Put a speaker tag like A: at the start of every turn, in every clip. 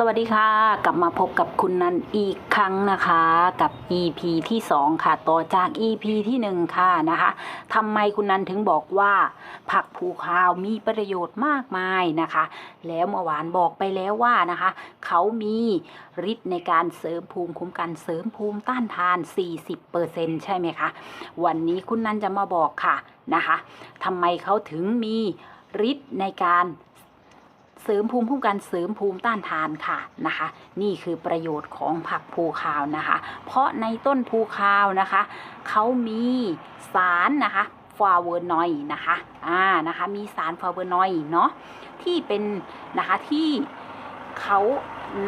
A: สวัสดีค่ะ กลับมาพบกับคุณนันอีกครั้งนะคะ กับ EP ที่ 2 ค่ะ ต่อจาก EP ที่ 1 ค่ะนะคะทำไมคุณนันถึงบอกว่า ผักภูคาวมีประโยชน์มากมายนะคะ แล้วเมื่อวานบอกไปแล้วว่านะคะ เขามีฤทธิ์ในการเสริมภูมิคุ้มกันเสริมภูมิต้านทาน 40%ใช่ไหมคะวันนี้คุณนันจะมาบอกค่ะนะคะทำไมเขาถึงมีฤทธิ์ในการ เสริมภูมิคุ้มกันเสริมภูมิต้านทานค่ะนะคะ นี่คือประโยชน์ของผักภูคาวนะคะ เพราะในต้นภูคาวนะคะเขามีสารนะคะฟลาเวอร์นอยด์นะคะอ่านะคะ มีสารฟลาเวอร์นอยด์เนาะที่เป็นนะคะที่เขา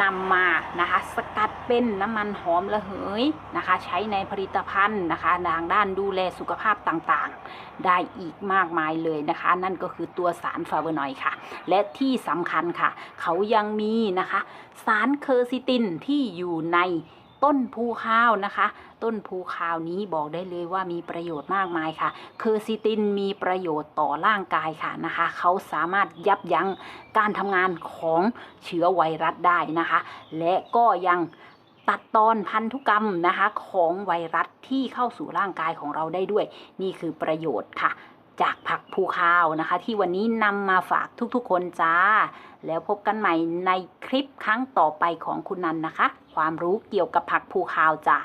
A: นำมานะคะสกัดเป็นน้ำมันหอมระเหยนะคะ ใช้ในผลิตภัณฑ์นะคะทางด้านดูแลสุขภาพต่างๆ ได้อีกมากมายเลยนะคะ นั่นก็คือตัวสารฟลาเวนอยด์ค่ะ และที่สำคัญค่ะ เขายังมีนะคะ สารเคอร์ซิตินที่อยู่ใน ต้นภูข้าวนะคะ ต้นภูข้าวนี้บอกได้เลยว่ามีประโยชน์มากมายค่ะเคอซิตินมีประโยชน์ต่อร่างกายค่ะนะคะ เขาสามารถยับยั้งการทำงานของเชื้อไวรัสได้นะคะ และก็ยังตัดตอนพันธุกรรมนะคะของไวรัสที่เข้าสู่ร่างกายของเราได้ด้วย นี่คือประโยชน์ค่ะ จากผักภูข้าวนะคะ ที่วันนี้นำมาฝากทุกๆคนจ้า แล้วพบกันใหม่ในคลิปครั้งต่อไปของคุณนันนะคะ ความรู้เกี่ยวกับผักภูข้าวจ้า